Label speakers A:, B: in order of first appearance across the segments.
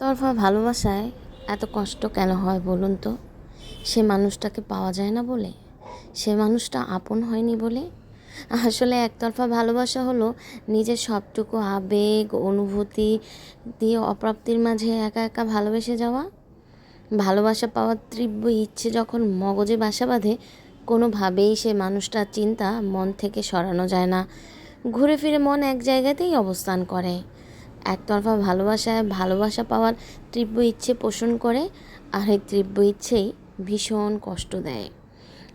A: একতরফা ভালোবাসায় এত কষ্ট কেন হয় বলুন তো? সে মানুষটাকে পাওয়া যায় না বলে? সে মানুষটা আপন হয়নি বলে? আসলে একতরফা ভালোবাসা হলো নিজের সবটুকু আবেগ, অনুভূতি দিয়ে অপ্রাপ্তির মাঝে একা একা ভালোবেসে যাওয়া। ভালোবাসা পাওয়ার তীব্র ইচ্ছে যখন মগজে বাসা বাঁধে, কোনোভাবেই সে মানুষটার চিন্তা মন থেকে সরানো যায় না। ঘুরে ফিরে মন এক জায়গাতেই অবস্থান করে। একতরফা ভালোবাসায় ভালোবাসা পাওয়ার তীব্র ইচ্ছে পোষণ করে আর এই তীব্র ইচ্ছেই ভীষণ কষ্ট দেয়।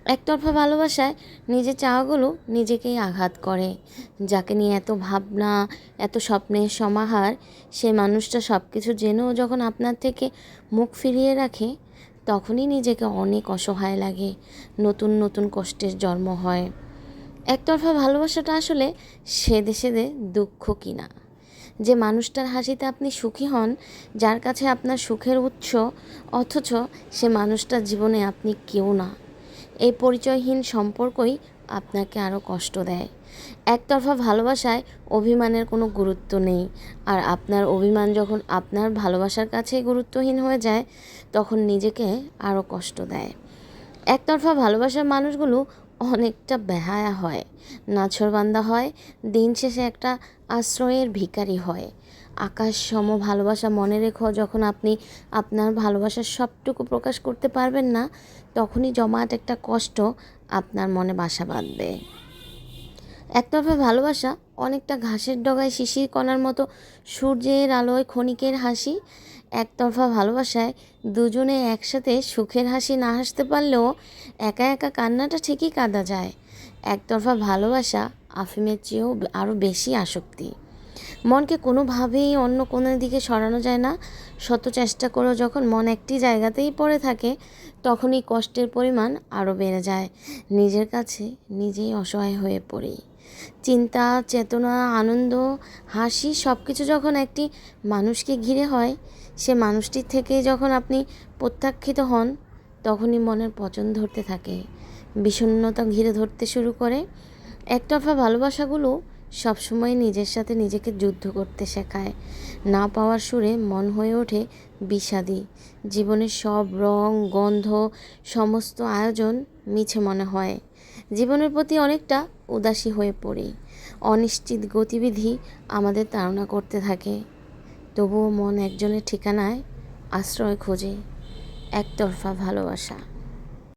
A: একতরফা ভালোবাসায় নিজের চাওয়াগুলো নিজেকেই আঘাত করে। যাকে নিয়ে এত ভাবনা, এত স্বপ্নের সমাহার, সে মানুষটা সব কিছু জেনেও যখন আপনার থেকে মুখ ফিরিয়ে রাখে, তখনই নিজেকে অনেক অসহায় লাগে, নতুন নতুন কষ্টের জন্ম হয়। একতরফা ভালোবাসাটা আসলে সেদে সেদে দুঃখ কিনা। যে মানুষটার হাসিতে আপনি সুখী হন, যার কাছে আপনার সুখের উৎস, অথচ সে মানুষটার জীবনে আপনি কেউ না। এই পরিচয়হীন সম্পর্কই আপনাকে আরও কষ্ট দেয়। একতরফা ভালোবাসায় অভিমানের কোনো গুরুত্ব নেই, আর আপনার অভিমান যখন আপনার ভালোবাসার কাছেই গুরুত্বহীন হয়ে যায়, তখন নিজেকে আরও কষ্ট দেয়। একতরফা ভালোবাসার মানুষগুলো অনেকটা বেহায়া হয়। নাছরবান্দা হয়, দিন শেষে একটা আশ্রয়ের ভিকারি হয়। আকাশ সম ভালোবাসা মনে রেখো, যখন আপনি আপনার ভালোবাসার সবটুকু প্রকাশ করতে পারবেন না, তখনই জমাট একটা কষ্ট আপনার মনে বাসা বাঁধবে। একতরফা ভালোবাসা অনেকটা ঘাসের ডগায় শিশির কণার মতো সূর্যের আলোয় ক্ষণিকের হাসি একতরফা ভালোবাসায় দুজনে একসাথে সুখের হাসি না হাসতে পারলেও একা একা কান্নাটা ঠিকই কাঁদা যায়। একতরফা ভালোবাসা আফিমের চেয়েও আরও বেশি আসক্তি। মনকে কোনোভাবেই অন্য কোনো দিকে সরানো যায় না। শত চেষ্টা করেও যখন মন একটি জায়গাতেই পড়ে থাকে, তখনই কষ্টের পরিমাণ আরও বেড়ে যায়। নিজের কাছে নিজেই অসহায় হয়ে পড়ি। চিন্তা, চেতনা, আনন্দ, হাসি সব কিছু যখন একটি মানুষকে ঘিরে হয়, সে মানুষটির থেকে যখন আপনি প্রত্যাখ্যিত হন, তখনই মনের পচন ধরতে থাকে, বিষণ্ণতা ঘিরে ধরতে শুরু করে। একতরফা ভালোবাসাগুলো সবসময় নিজের সাথে নিজেকে যুদ্ধ করতে শেখায়। না পাওয়ার সুরে মন হয়ে ওঠে বিষাদী। জীবনের সব রং, গন্ধ, সমস্ত আয়োজন মিছে মনে হয়। জীবনের প্রতি অনেকটা উদাসী হয়ে পড়ি। অনিশ্চিত গতিবিধি আমাদের তাড়না করতে থাকে। তবুও মন একজনের ঠিকানায় আশ্রয় খোঁজে। একতরফা ভালোবাসা।